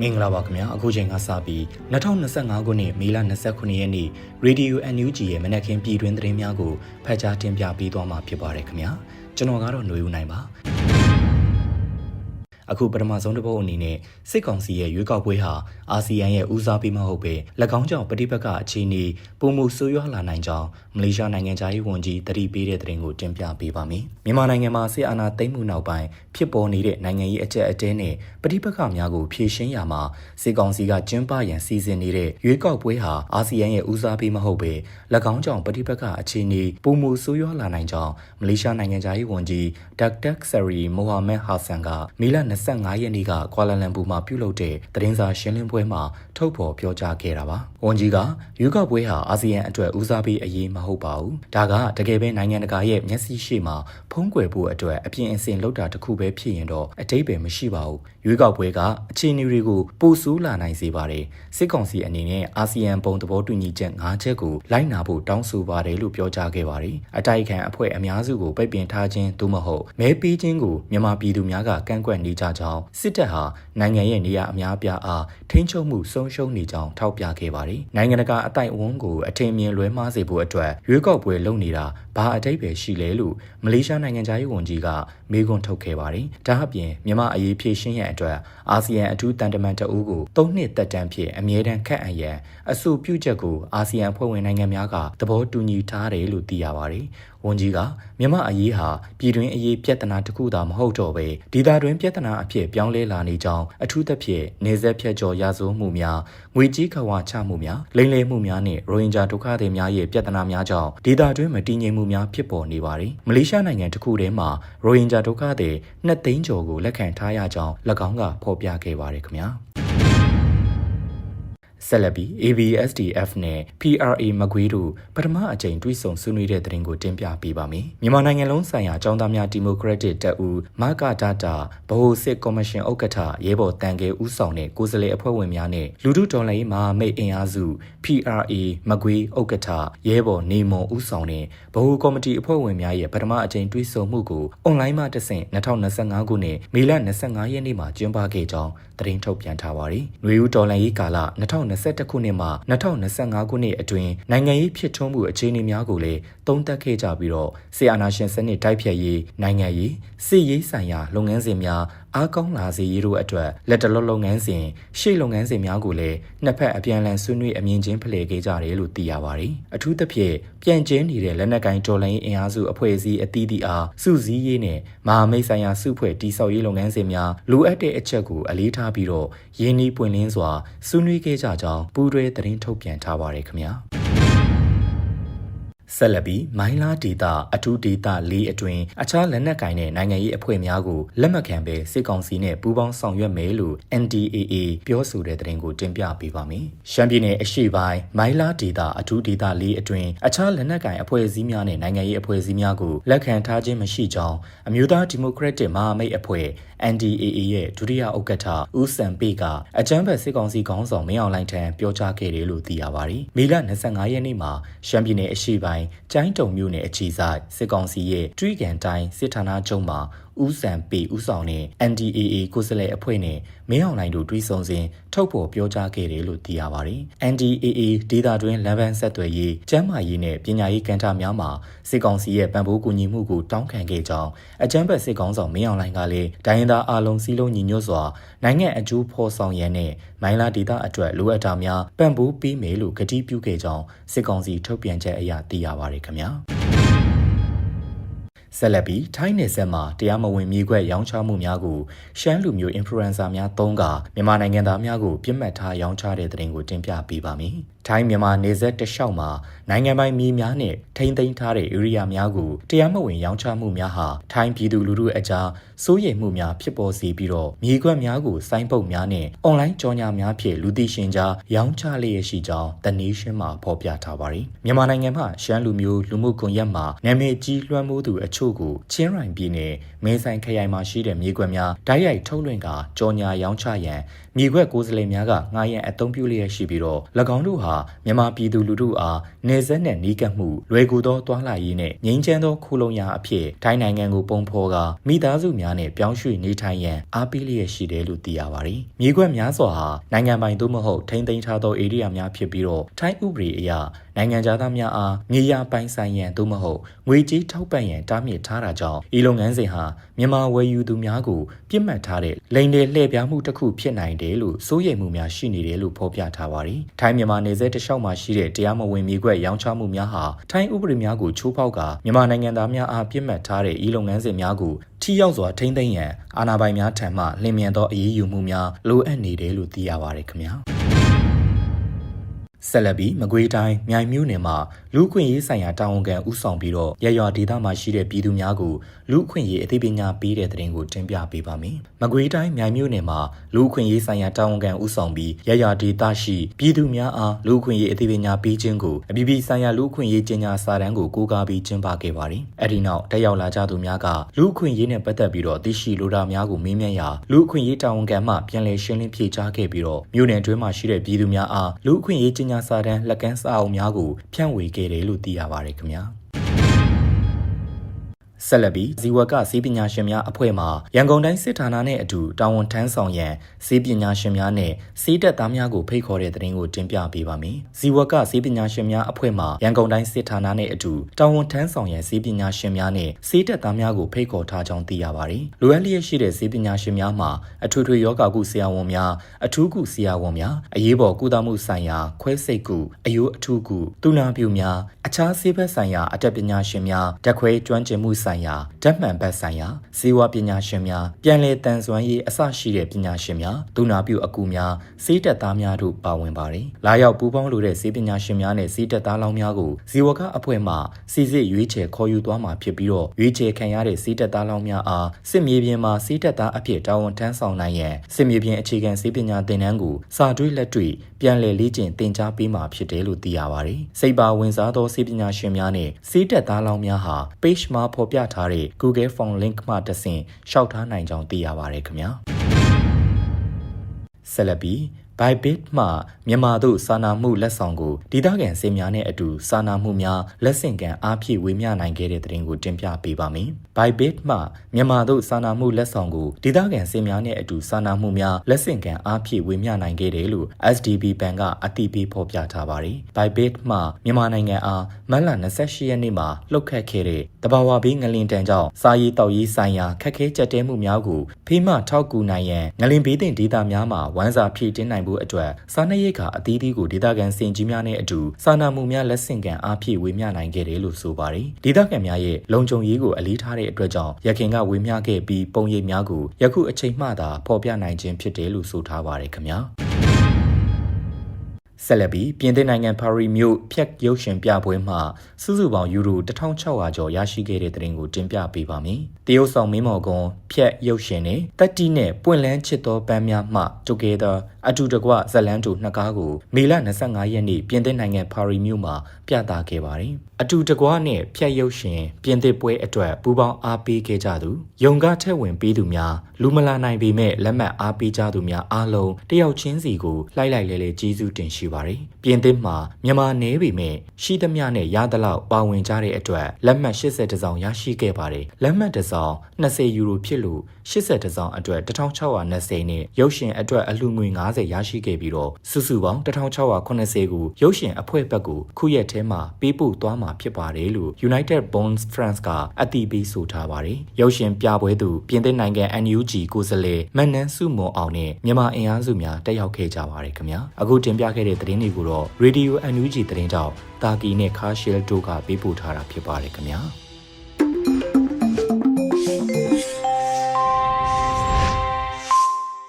မင်္ဂလာပါခင်ဗျာအခုချိန်ကစပြီး2025ခုနှစ်မေလ29ရက်နေ့ Radio NUG ရဲ့မနက်ခင်းပြည်တွင်သတင်းများကိုဖတ်ကြားတင်ပြပေးသွားမှာဖြစ်ပါတယ်ခင်ဗျာကျွန်တော်ကတော့ຫນွေဦးနိုင်ပါ အခုပထမဆုံးတစ်ပုတ်အနေနဲ့စစ်ကောင်စီရဲ့ရွေးကောက်ပွဲဟာအာဆီယံရဲ့ဦးစားပေးမဟုတ်ပဲ၎င်းကြောင့်ပဋိပက္ခအခြေအနေပုံမှုဆိုးရွားလာနိုင်ကြောင်းမလေးရှားနိုင်ငံသားရေးဝန်ကြီးတတိပေးတဲ့သတင်းကိုတင်ပြပေးပါမယ်။မြန်မာနိုင်ငံမှာစစ်အာဏာသိမ်းမှုနောက်ပိုင်းဖြစ်ပေါ်နေတဲ့နိုင်ငံရေးအကြက်အတဲနဲ့ပဋိပက္ခများကိုဖြေရှင်းရမှာစစ်ကောင်စီကကျင်းပရန်စီစဉ်နေတဲ့ရွေးကောက်ပွဲဟာအာဆီယံရဲ့ဦးစားပေးမဟုတ်ပဲ၎င်းကြောင့်ပဋိပက္ခအခြေအနေပုံမှုဆိုးရွားလာနိုင်ကြောင်းမလေးရှားနိုင်ငံသားရေးဝန်ကြီးဒက်တက်ဆရီမိုဟာမက်ဟာဆန်ကမီလ25ရက်နေ့ကကွာလာလမ်ပူမှာပြုလုပ်တဲ့သတင်းစာရှင်းလင်းပွဲမှာထုတ်ဖော်ပြောကြားခဲ့တာပါ။ဝန်ကြီးကရွေးကောက်ပွဲဟာအာဆီယံအတွက်ဦးစားပေးအရေးမဟုတ်ပါဘူး။ဒါကတကယ်ပဲနိုင်ငံတကာရဲ့မျက်စိရှိမှဖုံးကွယ်ဖို့အတွက်အပြင်းအစင်လောက်တာတစ်ခုပဲဖြစ်ရင်တော့အတိတ်ပဲမရှိပါဘူး။ရွေးကောက်ပွဲကအခြေအနေတွေကိုပိုဆိုးလာနိုင်စေပါတယ်။စစ်ကောင်စီအနေနဲ့အာဆီယံပုံသဘောတူညီချက်၅ချက်ကိုလိုက်နာဖို့တောင်းဆိုပါတယ်လို့ပြောကြားခဲ့ပါတယ်။အတိုက်အခံအဖွဲ့အများစုကိုပိတ်ပင်ထားခြင်းသို့မဟုတ်မဲပေးခြင်းကိုမြန်မာပြည်သူများကကန့်ကွက်နေကြကြောင်းစစ်တပ်ဟာနိုင်ငံရဲ့နေရာအများပြားအားထိန်းချုပ်မှုဆုံးရှုံးနေကြောင်းထောက်ပြခဲ့ပါတယ်။နိုင်ငံတကာအတိုက်အဝန်းကိုအထင်မြင်လွဲမှားစေဖို့အတွက်ရွေးကောက်ပွဲလုပ်နေတာဘာအတိတ်ပဲရှိလဲလို့မလေးရှားနိုင်ငံသားရေးဝန်ကြီးကမေးခွန်းထုတ်ခဲ့ပါတယ်။ဒါအပြင်မြန်မာအရေးဖြည့်ရှင်းရန်အတွက်အာဆီယံအထူးတန်တမန်တအူးကို၃နှစ်သက်တမ်းဖြင့်အမြဲတမ်းခန့်အပ်ရန်အဆိုပြုချက်ကိုအာဆီယံဖွဲ့ဝင်နိုင်ငံများကသဘောတူညီထားတယ်လို့သိရပါတယ်။ ဝန်ကြီးကမြန်မာအရေးဟာပြည်တွင်းအရေးပြဿနာတစ်ခုသာမဟုတ်တော့ပဲဒေသတွင်းပြဿနာအဖြစ်ပြောင်းလဲလာနေကြောင်းအထူးသဖြင့်နေဆက်ဖြတ်ကျော်ရာဇဝမှုများငွေကြီးခွာချမှုများလိမ်လည်မှုများနဲ့ရိုဟင်ဂျာဒုက္ခသည်များရဲ့ပြဿနာများကြောင့်ဒေသတွင်းမတည်ငြိမ်မှုများဖြစ်ပေါ်နေပါတယ်။မလေးရှားနိုင်ငံတစ်ခုထဲမှာရိုဟင်ဂျာဒုက္ခသည်2သိန်းကျော်ကိုလက်ခံထားရကြောင်း၎င်းကဖော်ပြခဲ့ပါတယ်ခင်ဗျာ။ ဆက်လက်ပြီး ABSDF နဲ့ PRA မကွေးတို့ပထမအကြိမ်တွိဆုံဆွေးနွေးတဲ့တဲ့တင်ကိုတင်ပြပေးပါမယ်။မြန်မာနိုင်ငံလုံးဆိုင်ရာចောင်းသားများဒီမိုကရက်တစ်တပ်ဦးမကဒါတာဗဟိုစစ်ကော်မရှင်ဥက္ကဋ္ဌရဲဘော်တန်ကဲဦးဆောင်တဲ့ကိုယ်စားလှယ်အဖွဲ့ဝင်များနဲ့လူထုတော်လှန်ရေးမဟာမိတ်အင်အားစု PRA မကွေးဥက္ကဋ္ဌရဲဘော်နေမွန်ဦးဆောင်တဲ့ဗဟိုကော်မတီအဖွဲ့ဝင်များရဲ့ပထမအကြိမ်တွိဆုံမှုကိုအွန်လိုင်းမှာတဆင့်2025ခုနှစ်မေလ25ရက်နေ့မှာကျင်းပခဲ့ကြောင်း သတင်းထုတ်ပြန်ထားပါတယ်။ຫນွေဦးတော်လှန်ရေးကာလ2021ခုနှစ်မှ2025ခုနှစ်အတွင်းနိုင်ငံရေးဖြစ်ထွန်းမှုအခြေအနေများကိုလည်းသုံးသပ်ခဲ့ကြပြီးတော့ဆီအာနာရှင်စနစ်တိုက်ဖြတ်ရေးနိုင်ငံရေးစစ်ရေးဆိုင်ရာလုပ်ငန်းစဉ်များ အားကောင်းလာစေရေးတို့အတွက်လက်တလောလုပ်ငန်းစဉ်ရှေ့လုပ်ငန်းစဉ်များကိုလည်းနှစ်ဖက်အပြန်အလှန်ဆွေးနွေးအမြင်ချင်းဖလှယ်ခဲ့ကြတယ်လို့သိရပါတယ်။အထူးသဖြင့်ပြန်ကျင်းနေတဲ့လက်နက်ကိုင်တော်လှန်ရေးအင်အားစုအဖွဲ့အစည်းအသီးသီးအားစုစည်းရေးနဲ့မဟာမိတ်ဆိုင်ရာစုဖွဲ့တိစောက်ရေးလုပ်ငန်းစဉ်များလိုအပ်တဲ့အချက်ကိုအလေးထားပြီးတော့ရင်းနှီးပွင့်လင်းစွာဆွေးနွေးခဲ့ကြကြောင်းပူးတွဲသတင်းထုတ်ပြန်ထားပါတယ်ခင်ဗျာ။ ဆက်လက်ပြီးမိုင်းလာဒေတာအထူးဒေတာ၄အတွင်အခြားလက်နက်ကင်တဲ့နိုင်ငံရေးအဖွဲ့များကိုလက်မှတ်ခံပဲစစ်ကောင်စီနဲ့ပူးပေါင်းဆောင်ရွက်မယ်လို့ NDAA ပြောဆိုတဲ့သတင်းကိုတင်ပြပေးပါမယ်။ရှမ်းပြည်နယ်အရှေ့ပိုင်းမိုင်းလာဒေတာအထူးဒေတာ၄အတွင်အခြားလက်နက်ကင်အဖွဲ့အစည်းများနဲ့နိုင်ငံရေးအဖွဲ့အစည်းများကိုလက်ခံထားခြင်းမရှိကြောင်းအမျိုးသားဒီမိုကရက်တစ်မဟာမိတ်အဖွဲ့ NDAA ရဲ့ဒုတိယဥက္ကဋ္ဌဦးစံပေကအကြမ်းဖက်စစ်ကောင်စီခေါင်းဆောင်မင်းအောင်လှိုင်ထံပြောကြားခဲ့တယ်လို့သိရပါတယ်။မေလ25ရက်နေ့မှာရှမ်းပြည်နယ်အရှေ့ပိုင်းကျိုင်းတုံမြို့နယ်အခြေဆိုင်စစ်ကောင်စီရဲ့တွိကန်တိုင်းစစ်ဌာနချုပ်မှာ ဦးစံပေဦးဆောင်တဲ့ NDAA ကိုယ်စားလှယ်အဖွဲ့နဲ့မင်းအောင်လှိုင်တို့တွိဆုံစဉ်ထုတ်ဖော်ပြောကြားခဲ့တယ်လို့သိရပါတယ်။ NDAA ဒေသတွင်းလမ်းပန်းဆက်သွယ်ရေးကျန်းမာရေးနဲ့ပညာရေးကဏ္ဍများမှာစစ်ကောင်စီရဲ့ပံ့ပိုးကူညီမှုကိုတောင်းခံခဲ့ကြောင်းအကြမ်းဖက်စစ်ကောင်ဆောင်မင်းအောင်လှိုင်ကလည်းဒိုင်းသားအားလုံးစည်းလုံးညီညွတ်စွာနိုင်ငံအကျိုးဖော်ဆောင်ရန်နဲ့မိုင်းလာဒေသအတွက်လိုအပ်တာများပံ့ပိုးပေးမယ်လို့ကတိပြုခဲ့ကြောင်းစစ်ကောင်စီထုတ်ပြန်ချက်အရသိရပါတယ်ခင်ဗျာ။ ဆက်လက်ပြီးထိုင်းနယ်စပ်မှာတရားမဝင်မြေခွက်ရောင်းချမှုများကိုရှမ်းလူမျိုး influencer များသုံးကမြန်မာနိုင်ငံသားများကိုပြစ်မှတ်ထားရောင်းချတဲ့တဲ့တင်ကိုတင်ပြပေးပါမယ်။ ထိုင်းမြန်မာနယ်စပ်တလျှောက်မှာနိုင်ငံပိုင်မြေများနဲ့ထိမ့်သိမ်းထားတဲ့ဧရိယာများကိုတရားမဝင်ရောင်းချမှုများဟာထိုင်းပြည်သူလူထုအကြားစိုးရိမ်မှုများဖြစ်ပေါ်စေပြီးတော့မြေခွက်များကိုစိုင်းပုတ်များနဲ့အွန်လိုင်းကြော်ညာများဖြင့်လူသိရှင်ကြားရောင်းချလျက်ရှိကြောင်း The Nation မှာဖော်ပြထားပါတယ်။မြန်မာနိုင်ငံမှာရှမ်းလူမျိုးလူမှုကွန်ရက်မှာနာမည်ကြီးလွှမ်းမိုးသူအချို့ကိုချင်းရိုင်ပြည်နယ်မဲဆိုင်ခရိုင်မှာရှိတဲ့မြေခွက်များဓာတ်ရိုက်ထုတ်လွှင့်ကကြော်ညာရောင်းချရန်မြေခွက်ကိုယ်စားလှယ်များကငှားရမ်းအသုံးပြုလျက်ရှိပြီးတော့၎င်းတို့ဟာမြန်မာပြည်သူလူထုအားနေဆက်နဲ့နီးကပ်မှုလွယ်ကူသောတွာလာရေးနဲ့ငြိမ်းချမ်းသောခိုလုံရာအဖြစ်ထိုင်းနိုင်ငံကိုပုံဖော်ကာမိသားစုများနဲ့ပြောင်းရွှေ့နေထိုင်ရန်အားပေးလျက်ရှိတယ်လို့သိရပါတယ်။မြေခွက်များစွာဟာနိုင်ငံပိုင်သို့မဟုတ်ထိန်းသိမ်းထားသောဧရိယာများဖြစ်ပြီးတော့ထိုင်းဥပဒေအရ နိုင်ငံသားများအားမြေယာပိုင်ဆိုင်ရန်သို့မဟုတ်ငွေကြေးထောက်ပံ့ရန်တားမြစ်ထားတာကြောင့်ဤလုပ်ငန်းစဉ်ဟာမြန်မာဝယ်ယူသူများကိုပြစ်မှတ်ထားတဲ့လိန်တယ်လှည့်ပြားမှုတစ်ခုဖြစ်နိုင်တယ်လို့စိုးရိမ်မှုများရှိနေတယ်လို့ဖော်ပြထားပါတယ်။ထိုင်းမြန်မာနယ်စပ်တစ်လျှောက်မှာရှိတဲ့တရားမဝင်မြေကွက်ရောင်းချမှုများဟာထိုင်းဥပဒေများကိုချိုးဖောက်ကမြန်မာနိုင်ငံသားများအားပြစ်မှတ်ထားတဲ့ဤလုပ်ငန်းစဉ်များကိုထိရောက်စွာထိန်းသိမ်းရန်အာဏာပိုင်များထံမှလျင်မြန်သောအရေးယူမှုများလိုအပ်နေတယ်လို့သိရပါတယ်ခင်ဗျာ။ ဆက်လက်ပြီးမကွေးတိုင်းမြိုင်မြို့နယ်မှာလူခွင့်ရေးဆိုင်ရာတာဝန်ခံဦးဆောင်ပြီးတော့ရရွာဒေသမှာရှိတဲ့ပြည်သူများကိုလူခွင့်ရေးအသိပညာပေးတဲ့တဲ့ရင်ကိုတင်ပြပေးပါမယ်။မကွေးတိုင်းမြိုင်မြို့နယ်မှာလူခွင့်ရေးဆိုင်ရာတာဝန်ခံဦးဆောင်ပြီးရရွာဒေသရှိပြည်သူများအားလူခွင့်ရေးအသိပညာပေးခြင်းကိုအပြည်ပြည်ဆိုင်ရာလူခွင့်ရေးကျင်းညာစာတမ်းကိုကိုးကားပြီးကျင်းပခဲ့ပါတယ်။အဲဒီနောက်တက်ရောက်လာကြသူများကလူခွင့်ရေးနဲ့ပတ်သက်ပြီးတော့သိရှိလိုတာများကိုမေးမြန်းရာလူခွင့်ရေးတာဝန်ခံမှပြန်လည်ရှင်းလင်းဖြေကြားခဲ့ပြီးတော့မြို့နယ်တွင်းမှာရှိတဲ့ပြည်သူများအားလူခွင့်ရေးကျင်းညာစာတမ်းလက်ကမ်းစာအုပ်များကိုဖြန့်ဝေခဲ့တယ်လို့သိရပါတယ်ခင်ဗျာ။ ဆက်လက်ပြီးဇီဝကစီးပညာရှင်များအဖွဲ့မှရန်ကုန်တိုင်းစစ်ဌာနနဲ့အတူတာဝန်ထမ်းဆောင်ရန်စီးပညာရှင်များနဲ့စီးတက်သားများကိုဖိတ်ခေါ်တဲ့တဲ့ရင်ကိုတင်ပြပေးပါမယ်။ဇီဝကစီးပညာရှင်များအဖွဲ့မှရန်ကုန်တိုင်းစစ်ဌာနနဲ့အတူတာဝန်ထမ်းဆောင်ရန်စီးပညာရှင်များနဲ့စီးတက်သားများကိုဖိတ်ခေါ်ထားကြောင်းသိရပါတယ်။လိုအပ်လျက်ရှိတဲ့စီးပညာရှင်များမှာအထွေထွေယောဂကုဆရာဝန်များအထူးကုဆရာဝန်များအရေးပေါ်ကုသမှုဆိုင်ရာခွဲစိတ်ကုအယိုးအထူးကုသူနာပြုများအခြားဆေးဘက်ဆိုင်ရာအတတ်ပညာရှင်များတက်ခွဲကျွမ်းကျင်မှုဆိုင်ရာဓာတ်မှန်ဘက်ဆိုင်ရာဇီဝပညာရှင်များပြန်လည်တန်ဆွမ်းရေးအစရှိတဲ့ပညာရှင်များဒုနာပြုအကူများစေးတက်သားများတို့ပါဝင်ပါတယ်။လာရောက်ပူးပေါင်းလိုတဲ့စေးပညာရှင်များနဲ့စေးတက်သားလောင်းများကိုဇီဝကအဖွဲ့မှစီစစ်ရွေးချယ်ခေါ်ယူသွားမှာဖြစ်ပြီးတော့ရွေးချယ်ခံရတဲ့စေးတက်သားလောင်းများအားစစ်မြေပြင်မှာစေးတက်သားအဖြစ်တာဝန်ထမ်းဆောင်နိုင်ရန်စစ်မြေပြင်အခြေခံစေးပညာသင်တန်းကိုစာတွေးလက်တွေ့ပြန်လည်လေ့ကျင့်သင်ကြားပေးမှာဖြစ်တယ်လို့သိရပါတယ်။စိတ်ပါဝင်စားသောစေးပညာရှင်များနဲ့စေးတက်သားလောင်းများဟာ page မှာဖော်ပြထားတဲ့ Google Form link မှတဆင့်ရှောက်ထားနိုင်ကြောင်းသိရပါတယ်ခင်ဗျာဆက်လက်ပြီး Bybit မှမြန်မာတို့စာနာမှုလက်ဆောင်ကိုဒေသခံစေများနဲ့အတူစာနာမှုများလက်ဆင့်ကမ်းအားဖြည့်ဝေမျှနိုင်ခဲ့တဲ့တဲ့တင်ကိုတင်ပြပေးပါမယ်။ Bybit မှမြန်မာတို့စာနာမှုလက်ဆောင်ကိုဒေသခံစေများနဲ့အတူစာနာမှုများလက်ဆင့်ကမ်းအားဖြည့်ဝေမျှနိုင်ခဲ့တယ်လို့ SDB ဘဏ်ကအတည်ပြုဖော်ပြထားပါတယ်။ Bybit မှမြန်မာနိုင်ငံအားမတ်လ28ရက်နေ့မှာလှုပ်ခတ်ခဲ့တဲ့တဘာဝဘေးငလင်တန်ကြောင့်စာရေးတောက်ရေးဆိုင်ရာခက်ခဲကြက်တဲမှုများကိုဖေးမထောက်ကူနိုင်ရန်ငလင်ဘေးတင်ဒေသများမှာဝမ်းစာဖြည့်တင်းနိုင်ဖို့အတွက်စားနပ်ရိက္ခာအသီးသီးကိုဒေသခံစင်ကြီးများနဲ့အတူစာနာမှုများလက်ဆင့်ကမ်းအားဖြည့်ဝေမျှနိုင်ခဲ့တယ်လို့ဆိုပါတယ်။ဒေသခံများရဲ့လုံခြုံရေးကိုအလေးထားတဲ့အတွက်ကြောင့်ရခင်ကဝေမျှခဲ့ပြီးပုံရိပ်များကိုယခုအချိန်မှသာဖော်ပြနိုင်ခြင်းဖြစ်တယ်လို့ဆိုထားပါတယ်ခင်ဗျာ။ ဆက်လက်ပြီးပြင်သစ်နိုင်ငံပါရီမြို့ဖြတ်ရုပ်ရှင်ပြပွဲမှာစုစုပေါင်းယူရို1600ကျော်ရရှိခဲ့တဲ့တဲ့တင်ကိုတင်ပြပေးပါမယ်။တရုတ်ဆောင်မင်းမော်ကွန်ဖြတ်ရုပ်ရှင်နဲ့တက်တီနဲ့ပွင့်လန်းချစ်သောပန်းများမှ Together အတူတကွဇလန်းတူနှစ်ကားကိုမေလ25ရက်နေ့ပြင်သစ်နိုင်ငံပါရီမြို့မှာပြသခဲ့ပါတယ်။အတူတကွနဲ့ဖြတ်ရုပ်ရှင်ပြင်သစ်ပွဲအတွက်ပူးပေါင်းအားပေးခဲ့ကြသူယုံကားထက်ဝင်ပေးသူများလူမလာနိုင်ပေမဲ့လက်မှတ်အားပေးကြသူများအားလုံးတယောက်ချင်းစီကိုလှိုက်လိုက်လဲလဲကျေးဇူးတင်ရှိပါတယ်။ပြင်သစ်မှာမြန်မာနေပေမဲ့ရှိသမျှနဲ့ရသလောက်ပါဝင်ကြတဲ့အတွက်လက်မှတ်80တစောင်ရရှိခဲ့ပါတယ်။လက်မှတ်တစောင်20ယူရိုဖြစ်လို့80တစောင်အတွက်1620နဲ့ရုပ်ရှင်အတွက်အလှငွေ90ရရှိခဲ့ပြီးတော့စုစုပေါင်း1680ကိုရုပ်ရှင်အဖွဲ့ဘက်ကိုခုရက်ထဲမှာပေးပို့သွားမှာဖြစ်ပါတယ်လို့ United Bonds France ကအတည်ပြုဆိုထားပါတယ်။ရုပ်ရှင်ပြပွဲသူပြင်သစ်နိုင်ငံ NUG ကိုယ်စားလှယ်မန်နန်းစုမွန်အောင်နဲ့မြန်မာအင်အားစုများတက်ရောက်ခဲ့ကြပါတယ်ခင်ဗျာ။အခုတင်ပြခဲ့တဲ့သတင်းတွေကိုတော့ Radio NUG သတင်းကြောင့်တာကီနဲ့ခါရှယ်တို့ကပေးပို့ထားတာဖြစ်ပါတယ်ခင်ဗျာ။